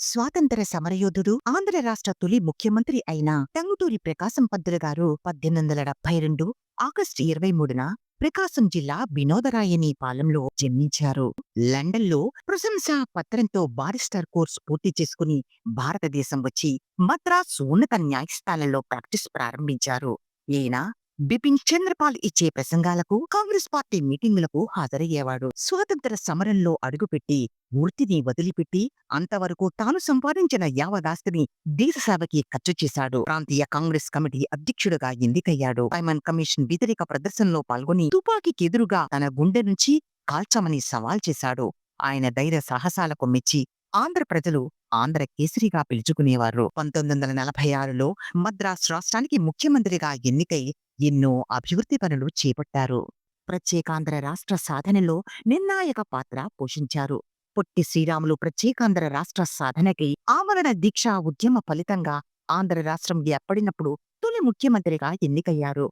స్వాతంత్ర సమరయోధుడు ఆంధ్ర రాష్ట్ర తొలి ముఖ్యమంత్రి అయిన టంగుటూరి ప్రకాశం పంతులు గారు పద్దెనిమిది వందల డెబ్బై రెండు ఆగస్టు ఇరవై మూడున ప్రకాశం జిల్లా వినోదరాయని పాలెంలో జన్మించారు. లండన్లో ప్రశంసా పత్రంతో బారిస్టర్ కోర్సు పూర్తి చేసుకుని భారతదేశం వచ్చి మద్రాస్ ఉన్నత న్యాయస్థానంలో ప్రాక్టీస్ ప్రారంభించారు. ఈయన బిపిన్ చంద్రపాల్ ఇచ్చే ప్రసంగాలకు కాంగ్రెస్ పార్టీ మీటింగులకు హాజరయ్యేవాడు. స్వాతంత్ర సమరంలో అడుగుపెట్టి వృత్తిని వదిలిపెట్టి అంతవరకు తాను సంపాదించిన యావదాస్తిని దేశ సేవకి ఖర్చు చేశాడు. ప్రాంతీయ కాంగ్రెస్ కమిటీ అధ్యక్షుడుగా ఎన్నికయ్యాడు. ఐమన్ కమిషన్ వ్యతిరేక ప్రదర్శనలో పాల్గొని తుపాకీకి ఎదురుగా తన గుండె నుంచి కాల్చమని సవాల్ చేశాడు. ఆయన ధైర్య సాహసాలకు మెచ్చి ఆంధ్ర ప్రజలు ఆంధ్ర కేసరిగా పిలుచుకునేవారు. పంతొమ్మిది వందల నలభై ఆరులో మద్రాస్ రాష్ట్రానికి ముఖ్యమంత్రిగా ఎన్నికై ఎన్నో అభివృద్ధి పనులు చేపట్టారు. ప్రత్యేకాంధ్ర రాష్ట్ర సాధనలో నిర్ణాయక పాత్ర పోషించారు. పొట్టి శ్రీరాములు ప్రత్యేకాంధ్ర రాష్ట్ర సాధనకై ఆమరణ దీక్షా ఉద్యమ ఫలితంగా ఆంధ్ర రాష్ట్రం ఏర్పడినప్పుడు తొలి ముఖ్యమంత్రిగా ఎన్నికయ్యారు.